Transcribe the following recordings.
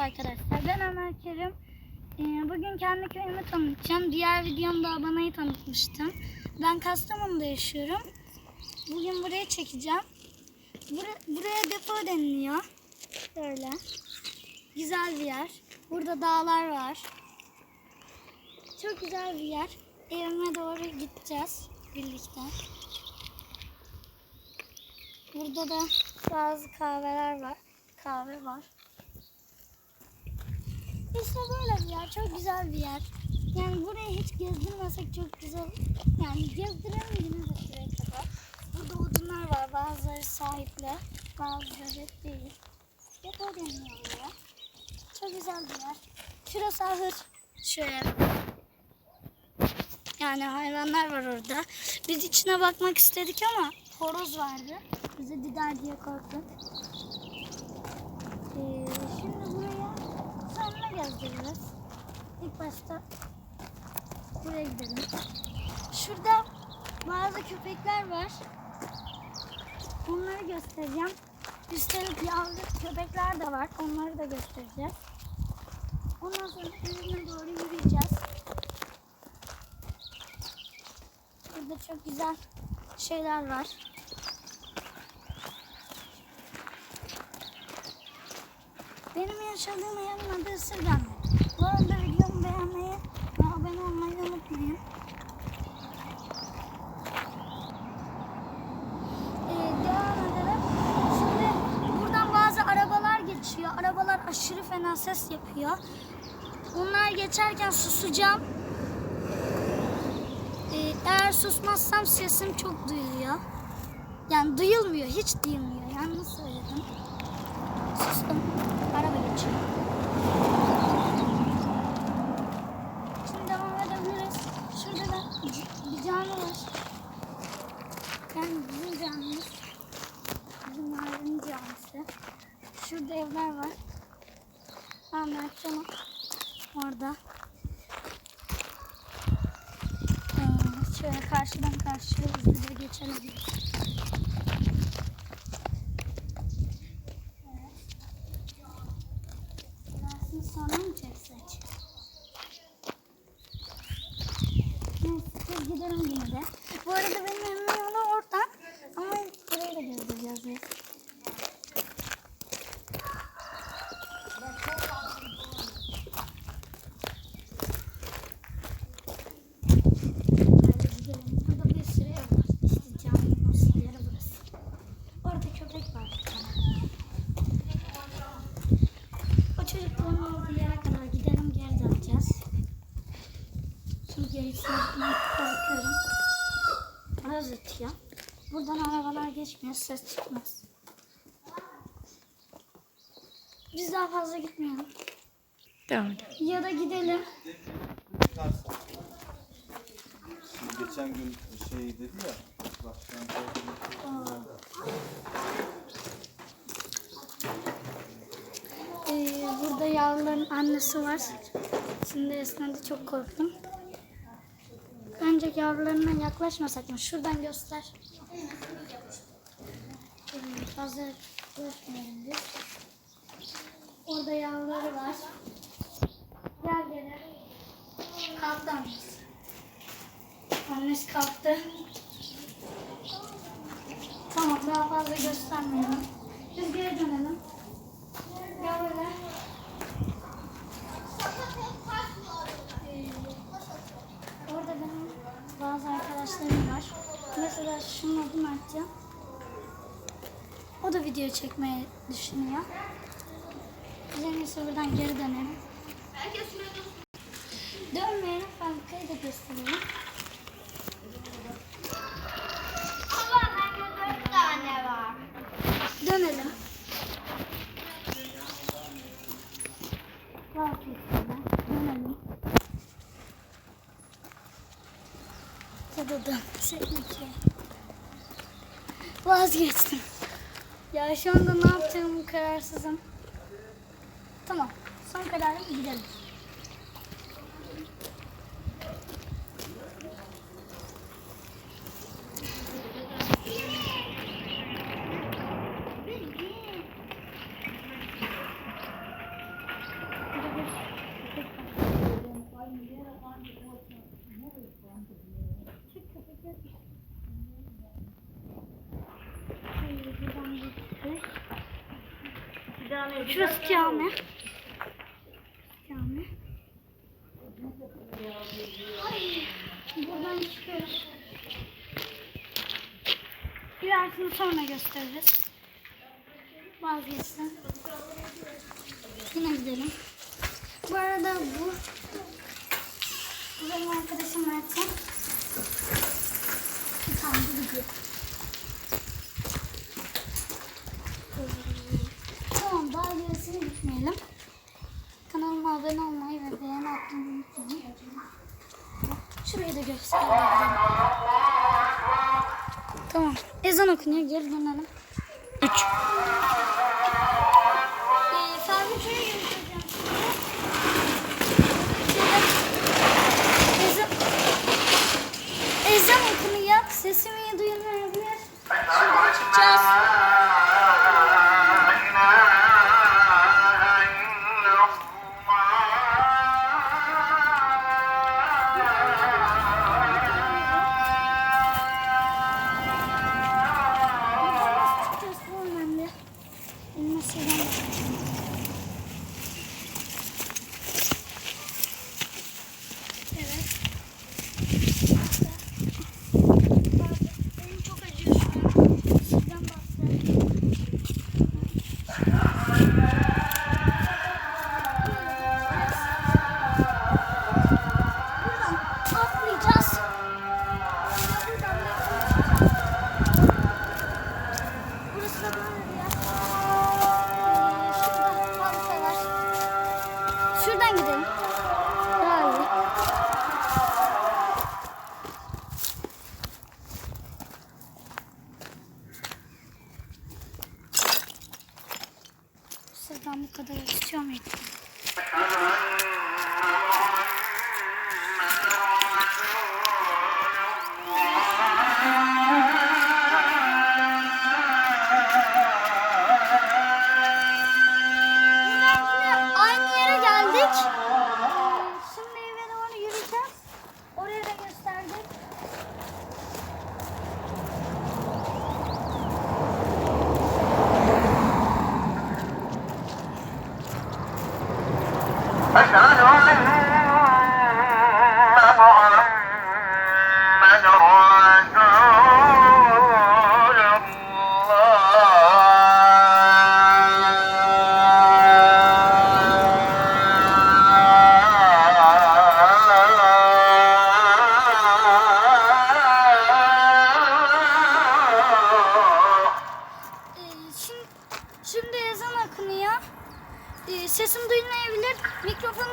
arkadaşlar. Ben Ömer Kerim. Ee, bugün kendi köyümü tanıtacağım. Diğer videomda abanayı tanıtmıştım. Ben Kastamonu'da yaşıyorum. Bugün buraya çekeceğim. Bura- buraya depo deniliyor. Böyle. Güzel bir yer. Burada dağlar var. Çok güzel bir yer. Evime doğru gideceğiz birlikte. Burada da bazı kahveler var. Kahve var. İşte böyle bir yer. Çok güzel bir yer. Yani burayı hiç gezdirmesek çok güzel. Yani de şuraya kadar. Burada odunlar var. Bazıları sahipli. Bazıları değil. Depo deniyor buraya. Çok güzel bir yer. Şurası ahır. Şöyle. Yani hayvanlar var orada. Biz içine bakmak istedik ama horoz vardı. Bizi dider diye korktuk. Ee, şimdi buraya gezdireceğiz. İlk başta buraya gidelim. Şurada bazı köpekler var. Onları göstereceğim. Üstelik yavru köpekler de var. Onları da göstereceğiz. Ondan sonra evine doğru yürüyeceğiz. Burada çok güzel şeyler var. Benim yaşadığım yerin adı Isırgan. Bu arada videomu beğenmeyi ve abone olmayı unutmayın. Ee, devam edelim. Şimdi buradan bazı arabalar geçiyor. Arabalar aşırı fena ses yapıyor. Onlar geçerken susacağım. Ee, eğer susmazsam sesim çok duyuluyor. Yani duyulmuyor, hiç duyulmuyor. Yalnız söyledim. Sustum. Araba geçiyor. Şimdi devam edebiliriz. Şurada da bir cami var. Yani bizim camimiz. Bizim mahallenin camisi. Şurada evler var. Anlatacağım. Orada. Ee, şöyle karşıdan karşıya hızlıca geçelim. Burasını sonra mı çeksek? Neyse biz gidelim yine de. Bu arada benim evimin yolu oradan. Ama burayı da gezdireceğiz biz. Hadi gidelim. Burada bir sürü ev var. İşte caminin olsun yeri burası. Orada köpek var. bir tane. O çocukların olduğu yere kadar gidelim geri döneceğiz. Çünkü gerisine gitmek korkuyorum. Biraz ötüyor. Buradan arabalar geçmiyor, ses çıkmaz. Biz daha fazla gitmeyelim. Devam edelim. Ya da gidelim. Şimdi geçen gün şey dedi ya. Bak Ee, burada yavruların annesi var. Şimdi esnedi çok korktum. Bence yavrularına yaklaşmasak mı? Şuradan göster. Fazla biz. Orada yavruları var. Gel gel. Kalktı annesi. Annesi kalktı. Tamam daha fazla göstermeyelim. Biz geri dönelim. Gel böyle. Ee, Orada benim bazı arkadaşlarım var. Mesela şunun adı Mertcan. O da video çekmeyi düşünüyor. Biz en iyisi buradan geri dönelim. Dönmeyelim fabrikayı da göstereyim. Dönelim. Dönelim. Ya da dönmesek ki? Vazgeçtim. Ya şu anda ne yapacağımı kararsızım. Tamam. Son kararı gidelim. Geçtik. Şurası cami. Cami. Ay, buradan çıkıyoruz. Birazını sonra gösteririz. Vazgeçsin. Yine gidelim. Bu arada bu bu benim arkadaşım Mert'e. Tamam bu gidiyor. Tamam daha gitmeyelim. Kanalıma abone olmayı ve beğeni atmayı unutmayın. Şurayı da göstereyim. Tamam. Ezan okunuyor. Geri dönelim. 3. Ee. Ezan, okunuyor. Sesim iyi duyulmayabilir. Şuradan çıkacağız. Başka ne var?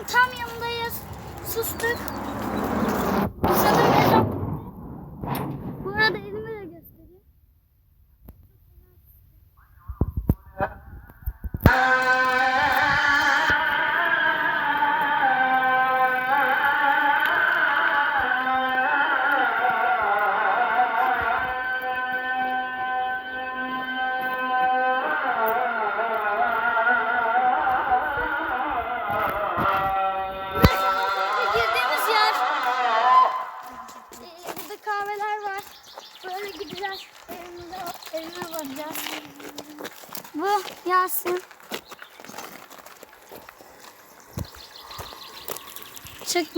Tam yanındayız. Sustuk. Gideceğiz. Evimize, evime varacağız. Bu Yasin. Çık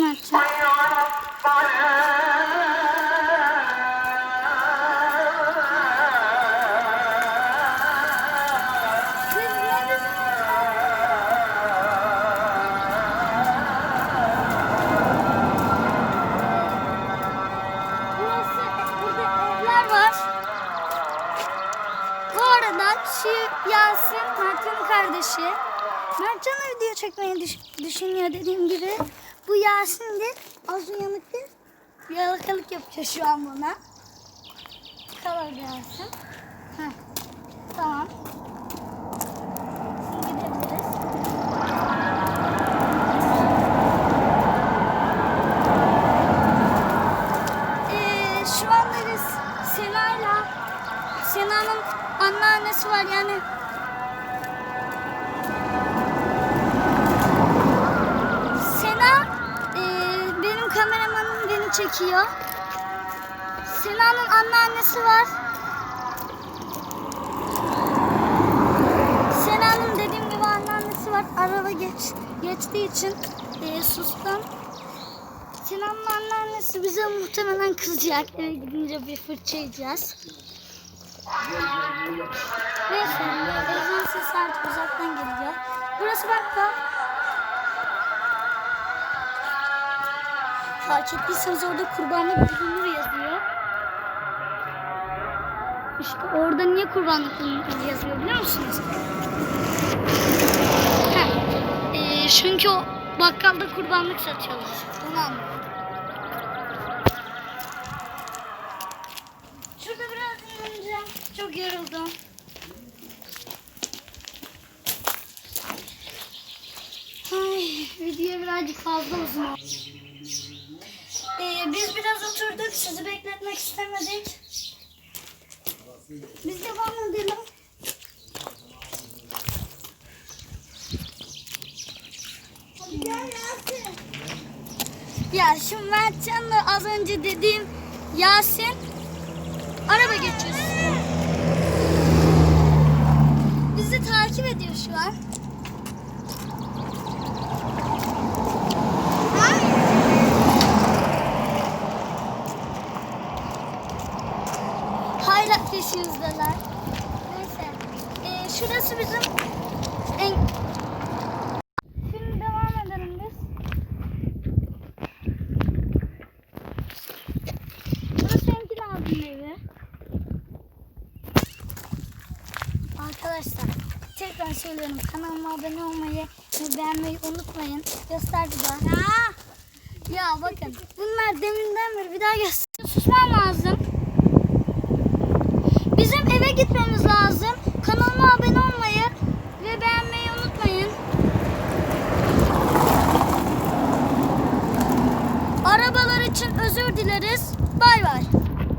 Yasin Mert'in kardeşi. Mertcan da video çekmeyi düş- düşünüyor dediğim gibi. Bu Yasin de az uyanıktı. Yalakalık yapıyor şu an bana. Kalır Yasin. Heh. Tamam. Ee, şu biz Sena'yla Sena'nın anneannesi var yani Beni çekiyor. Sinan'ın anneannesi var. Sinan'ın dediğim gibi anneannesi var. Araba geç, geçtiği için e, sustum. Sinan'ın anneannesi bize muhtemelen kızacak. Eve gidince bir fırça yiyeceğiz. Neyse, ezan sesi artık uzaktan geliyor. Burası bakkal. Fark ettiyseniz orada kurbanlık bulunur yazıyor. İşte orada niye kurbanlık bulunur yazıyor biliyor musunuz? Ee, çünkü o bakkalda kurbanlık satıyorlar. Onu anladım. Şurada biraz dinleneceğim. Çok yoruldum. Ay, video birazcık fazla uzun oldu. Ee, biz biraz oturduk. Sizi bekletmek istemedik. Biz devam edelim. Ya şu Mertcan'la az önce dediğim Yasin araba geçiyoruz. Bizi takip ediyor şu an. Peşimizdeler. Neyse. Ee, şurası bizim en... Şimdi devam edelim biz. Burası Enkil abinin evi. Arkadaşlar tekrar söylüyorum kanalıma abone olmayı ve beğenmeyi unutmayın. Göster bir daha. Ya, ya bakın bunlar deminden beri bir daha göster. Susmam lazım. Eve gitmemiz lazım. Kanalıma abone olmayı ve beğenmeyi unutmayın. Arabalar için özür dileriz.